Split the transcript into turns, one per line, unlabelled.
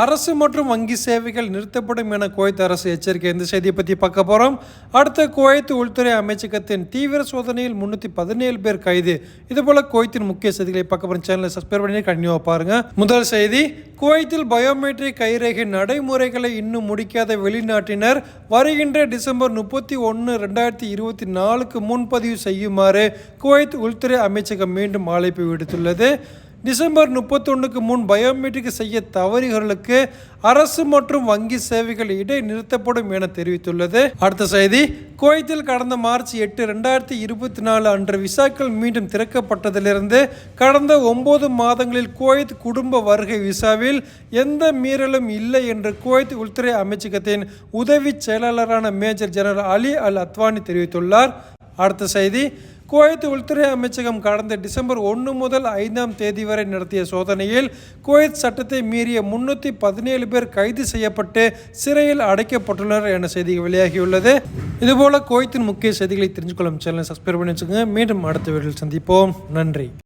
அரசு மற்றும் வங்கி சேவைகள் நிறுத்தப்படும் என குவைத் அரசு எச்சரிக்கை. இந்த செய்தியை பற்றி பார்க்க போகிறோம் அடுத்த குவைத் உள்துறை அமைச்சகத்தின் தீவிர சோதனையில் முன்னூற்றி பதினேழு பேர் கைது. இதுபோல் குவைத்தின் முக்கிய செய்திகளை பார்க்க போகிற சேனலை சப்ஸ்கிரைப் பண்ணி கண்டினியூவாக பாருங்கள் முதல் செய்தி குவைத்தில் பயோமெட்ரிக் கைரேகை நடைமுறைகளை இன்னும் முடிக்காத வெளிநாட்டினர் வருகின்ற டிசம்பர் முப்பத்தி ஒன்று ரெண்டாயிரத்தி இருபத்தி நாலுக்கு முன்பதிவு செய்யுமாறு குவைத் உள்துறை அமைச்சகம் மீண்டும் அழைப்பு விடுத்துள்ளது. டிசம்பர் முப்பத்தொன்றுக்கு முன் பயோமெட்ரிக் செய்ய தவறுகளுக்கு அரசு மற்றும் வங்கி சேவைகள் இடைநிறுத்தப்படும் என தெரிவித்துள்ளது. அடுத்த செய்தி குவைத்தில் கடந்த மார்ச் எட்டு ரெண்டாயிரத்தி இருபத்தி நாலு அன்று விசாக்கள் மீண்டும் திறக்கப்பட்டதிலிருந்து கடந்த ஒன்பது மாதங்களில் குவைத் குடும்ப வருகை விசாவில் எந்த மீறலும் இல்லை என்று குவைத் உள்துறை அமைச்சகத்தின் உதவி செயலாளரான major general Ali Al Adwani தெரிவித்துள்ளார். அடுத்த செய்தி குவைத் உள்துறை அமைச்சகம் கடந்த டிசம்பர் ஒன்று முதல் ஐந்தாம் தேதி வரை நடத்திய சோதனையில் குவைத் சட்டத்தை மீறிய முன்னூற்றி பதினேழு பேர் கைது செய்யப்பட்டு சிறையில் அடைக்கப்பட்டுள்ளனர் என செய்தி வெளியாகியுள்ளது. இதுபோல குவைத்தின் முக்கிய செய்திகளை தெரிஞ்சுக்கொள்ளும் சேனலை சப்ஸ்கிரைப் பண்ணி வச்சுக்கோங்க. மீண்டும் அடுத்த வீடியோவில் சந்திப்போம். நன்றி.